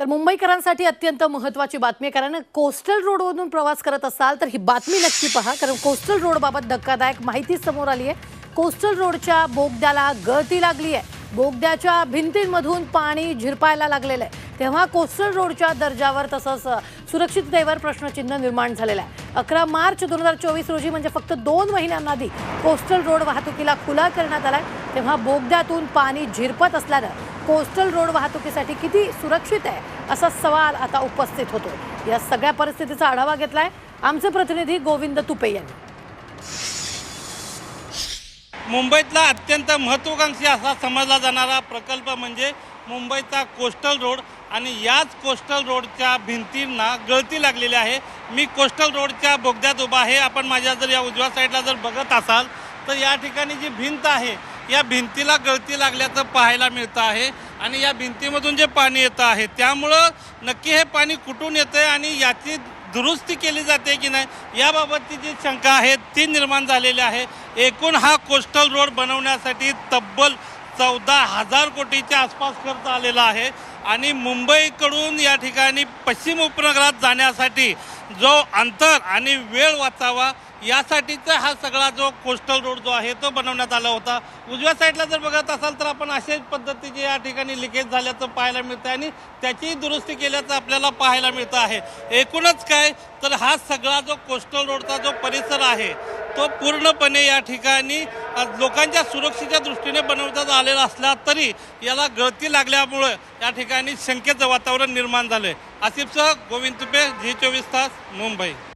तर मुंबईकरांसाठी अत्यंत महत्वाची बातमी आहे कारण कोस्टल रोडवरून प्रवास करत असाल तर ही बातमी नक्की पहा कारण कोस्टल रोडबाबत धक्कादायक माहिती समोर आली आहे. कोस्टल रोडच्या बोगद्याला गळती लागली आहे. बोगद्याच्या भिंतींमधून पाणी झिरपायला लागलेलं आहे. तेव्हा कोस्टल रोडच्या दर्जावर तसंच सुरक्षिततेवर प्रश्नचिन्ह निर्माण झालेलं आहे. अकरा मार्च दोन हजार चोवीस रोजी म्हणजे फक्त दोन महिन्यांआधी कोस्टल रोड वाहतुकीला खुला करण्यात आलाय तेव्हा बोगद्यातून पाणी झिरपत असल्यानं कोस्टल रोड वाहतुकीसाठी किती सुरक्षित आहे असा सवाल आता उपस्थित होतो या सगळ्या परिस्थितीचा आढावा घेतलाय आमचे प्रतिनिधी गोविंद तुपे यांनी. मुंबईतला अत्यंत महत्त्वाकांक्षी असा समजला जाणारा प्रकल्प म्हणजे मुंबईचा कोस्टल रोड आणि याच कोस्टल रोडच्या भिंतींना गळती लागलेली आहे. मी कोस्टल रोडच्या बोगद्यात उभा आहे. आपण माझ्या जर या उजव्या साईडला जर बघत असाल तर या ठिकाणी जी भिंत आहे या भिंतीला गळती लागल्याचं पाहायला मिळतं आहे. आणि या भिंतीमधून जे पाणी येतं आहे त्यामुळं नक्की हे पाणी कुठून येतं आहे आणि याची दुरुस्ती केली जाते की नाही याबाबतची जी शंका आहे ती निर्माण झालेली आहे. एकूण हा कोस्टल रोड बनवण्यासाठी तब्बल चौदा हजार कोटीच्या आसपास खर्च आलेला आहे. आणि मुंबईकडून या ठिकाणी पश्चिम उपनगरात जाण्यासाठी जो अंतर आणि वेळ वाचावा यासाठीचा हा सगळा जो कोस्टल रोड जो आहे तो बनवण्यात आला होता. उजव्या साईडला जर बघत असाल तर आपण अशाच पद्धतीचे या ठिकाणी लिकेज झाल्याचं पाहायला मिळतं आणि त्याचीही दुरुस्ती केल्याचं आपल्याला पाहायला मिळतं आहे. एकूणच काय तर हा सगळा जो कोस्टल रोडचा जो परिसर आहे तो पूर्णपणे या ठिकाणी लोकांच्या सुरक्षेच्या दृष्टीने बनवण्यात आलेला असला तरी याला गळती लागल्यामुळं या ठिकाणी शंकेचं वातावरण निर्माण झालं आहे आसिफसह गोविंद तुपे झी चोवीस तास मुंबई.